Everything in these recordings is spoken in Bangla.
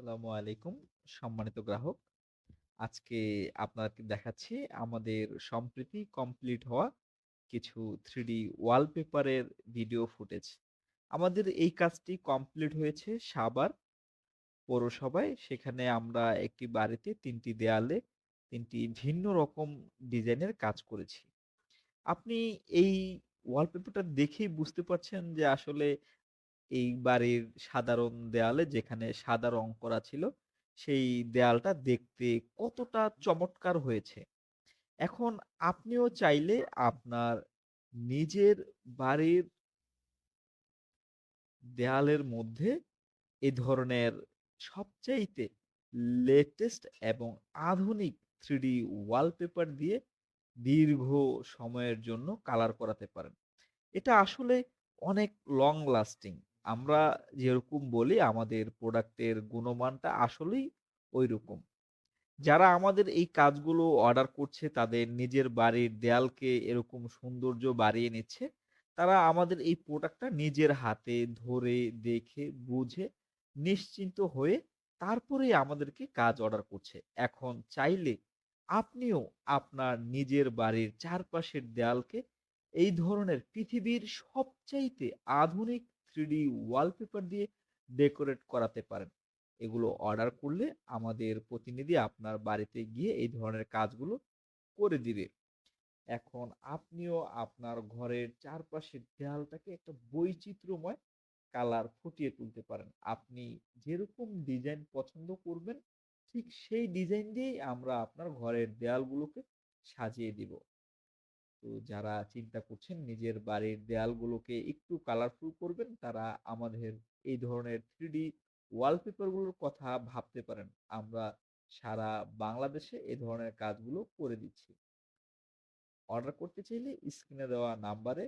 আসসালামু আলাইকুম, সম্মানিত গ্রাহক। আজকে আপনাকে দেখাচ্ছি আমাদের সম্প্রতি কমপ্লিট হওয়া কিছু 3D ওয়ালপেপারের ভিডিও ফুটেজ। আমাদের এই কাজটি কমপ্লিট হয়েছে সাবার পৌরসভায়। সেখানে আমরা একটি বাড়িতে তিনটি দেয়ালে তিনটি ভিন্ন রকম ডিজাইনের কাজ করেছি। আপনি এই ওয়ালপেপারটা দেখেই বুঝতে পারছেন যে আসলে এই বাড়ির সাধারণ দেয়ালে যেখানে সাদা রং করা ছিল, সেই দেয়ালটা দেখতে কতটা চমৎকার হয়েছে। এখন আপনিও চাইলে আপনার নিজের বাড়ির দেয়ালের মধ্যে এ ধরনের সবচাইতে লেটেস্ট এবং আধুনিক 3D ওয়ালপেপার দিয়ে দীর্ঘ সময়ের জন্য কালার করাতে পারেন। এটা আসলে অনেক লং লাস্টিং। আমরা যেরকম বলি আমাদের প্রোডাক্টের গুণমানটা আসলেই ঐরকম। যারা আমাদের এই কাজগুলো অর্ডার করছে তাদের নিজের বাড়ির দেয়ালকে এরকম সৌন্দর্য বাড়িয়ে নিচ্ছে। তারা আমাদের এই প্রোডাক্টটা নিজের হাতে ধরে, দেখে, বুঝে, নিশ্চিন্ত হয়ে তারপরেই আমাদেরকে কাজ অর্ডার করছে। এখন চাইলে আপনিও আপনার নিজের বাড়ির চারপাশের দেয়ালকে এই ধরনের পৃথিবীর সবচাইতে আধুনিক 3D ওয়ালপেপার দিয়ে ডেকোরেট করাতে পারেন। এগুলো অর্ডার করলে আমাদের প্রতিনিধি আপনার বাড়িতে গিয়ে এই ধরনের কাজগুলো করে দিবে। এখন আপনিও আপনার ঘরের চারপাশের দেয়ালটাকে একটা বৈচিত্র্যময় কালার ফুটিয়ে তুলতে পারেন। আপনি যেরকম ডিজাইন পছন্দ করবেন, ঠিক সেই ডিজাইন দিয়েই আমরা আপনার ঘরের দেয়ালগুলোকে সাজিয়ে দিব। তো যারা চিন্তা করছেন নিজের বাড়ির দেয়ালগুলোকে একটু কালারফুল করবেন, তারা আমাদের এই ধরনের 3D ওয়ালপেপারগুলোর কথা ভাবতে পারেন। আমরা সারা বাংলাদেশে এ ধরনের কাজগুলো করে দিচ্ছি। অর্ডার করতে চাইলে স্ক্রিনে দেওয়া নাম্বারে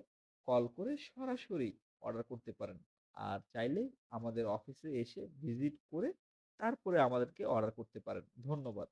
কল করে সরাসরি অর্ডার করতে পারেন। আর চাইলে আমাদের অফিসে এসে ভিজিট করে তারপরে আমাদেরকে অর্ডার করতে পারেন। ধন্যবাদ।